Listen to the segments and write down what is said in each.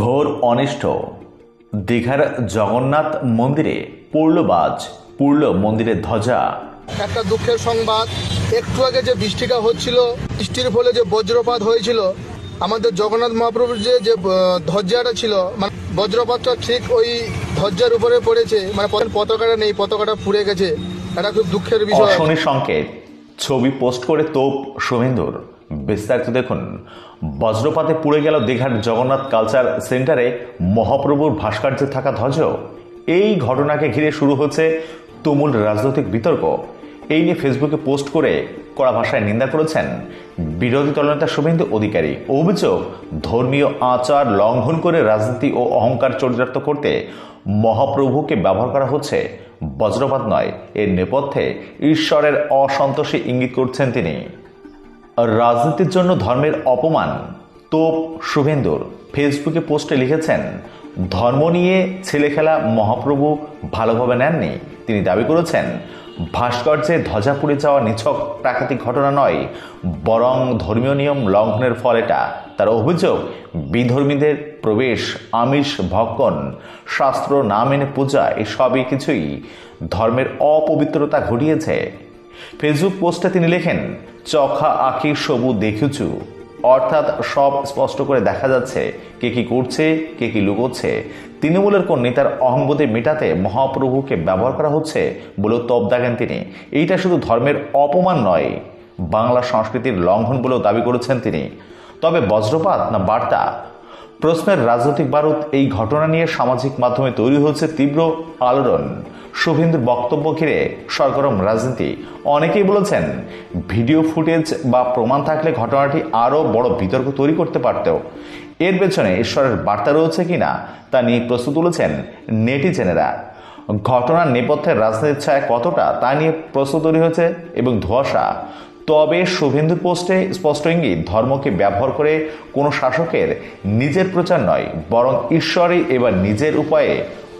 ঘোর অনিষ্ট। দীঘার জগন্নাথ মন্দিরে পূর্ল বাজ পূর্ল মন্দিরের ধ্বজা। একটা দুঃখের সংবাদ একটু আগে যে বৃষ্টিটা হচ্ছিল বৃষ্টির ফলে যে বজ্রপাত হয়েছিল আমাদের জগন্নাথ মহাপ্রভুর যে যে ধ্বজাটা ছিল মানে বজ্রপাতটা ঠিক ওই ধ্বজার উপরে পড়েছে মানে পতাকাটা নেই পতাকাটা পুড়ে গেছে। এটা খুব দুঃখের বিষয়। সংকেত ছবি পোস্ট করে তোপ শুভেন্দুর। বিস্তারিত দেখুন। বজ্রপাতে পুড়ে গেল দীঘার জগন্নাথ কালচার সেন্টারে মহাপ্রভুর ভাস্কর্যে থাকা ধ্বজ। এই ঘটনাকে ঘিরে শুরু হচ্ছে তুমুল রাজনৈতিক বিতর্ক। এই নিয়ে ফেসবুকে পোস্ট করে কড়া ভাষায় নিন্দা করেছেন বিরোধী দলনেতা শুভেন্দু অধিকারী। অভিযোগ, ধর্মীয় আচার লঙ্ঘন করে রাজনীতি ও অহংকার চরিতার্থ করতে মহাপ্রভুকে ব্যবহার করা হচ্ছে। বজ্রপাত নয়, এর নেপথ্যে ঈশ্বরের অসন্তোষী ইঙ্গিত করছেন তিনি। রাজনীতির জন্য ধর্মের অপমান। তোপ শুভেন্দুর ফেসবুকে পোস্টে লিখেছেন, ধর্ম নিয়ে ছেলে খেলা মহাপ্রভু ভালোভাবে নেননি। তিনি দাবি করেছেন, ভাস্কর্যে ধ্বজা পুড়ে যাওয়া নিছক প্রাকৃতিক ঘটনা নয়, বরং ধর্মীয় নিয়ম লঙ্ঘনের ফল এটা। তার অভিযোগ, বিধর্মীদের প্রবেশ, আমিষ, ভক্ষণ, শাস্ত্র না মেনে পূজা, এসবই কিছুই ধর্মের অপবিত্রতা ঘটিয়েছে। ফেসবুক পোস্টে তিনি লেখেন, চখা আঁকি সবু দেখুচু অর্থাৎ সব স্পষ্ট করে দেখা যাচ্ছে কে কি করছে, কে কি লুকোচ্ছে। তৃণমূলের কোন নেতার অহংবোধে মেটাতে মহাপ্রভুকে ব্যবহার করা হচ্ছে বলেও তপ দেখেন তিনি। এইটা শুধু ধর্মের অপমান নয়, বাংলা সংস্কৃতির লঙ্ঘন বলেও দাবি করেছেন তিনি। তবে বজ্রপাত না বার্তা? প্রশ্নের রাজনৈতিক বারুদ এই ঘটনা নিয়ে সামাজিক মাধ্যমে তৈরি হয়েছে তীব্র আলোড়ন। শুভেন্দুর বক্তব্য ঘিরে সরগরম রাজনীতি। অনেকেই বলেছেন, ভিডিও ফুটেজ বা প্রমাণ থাকলে ঘটনাটি আরও বড় বিতর্ক তৈরি করতে পারত এর পেছনে ঈশ্বরের বার্তা রয়েছে কিনা তা নিয়ে প্রশ্ন তুলেছেন নেটিজেনেরা। ঘটনার নেপথ্যে রাজনীতির ছায়া কতটা তা নিয়ে প্রশ্ন তৈরি হয়েছে এবং ধোয়াশা। তবে শুভেন্দু পোস্টে স্পষ্ট ইঙ্গিত, ধর্মকে ব্যবহার করে কোনো শাসকের নিজের প্রচার নয়, বরং ঈশ্বরই এবার নিজের উপায়ে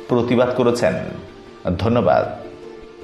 প্রতিবাদ করেছেন। ধন্যবাদ।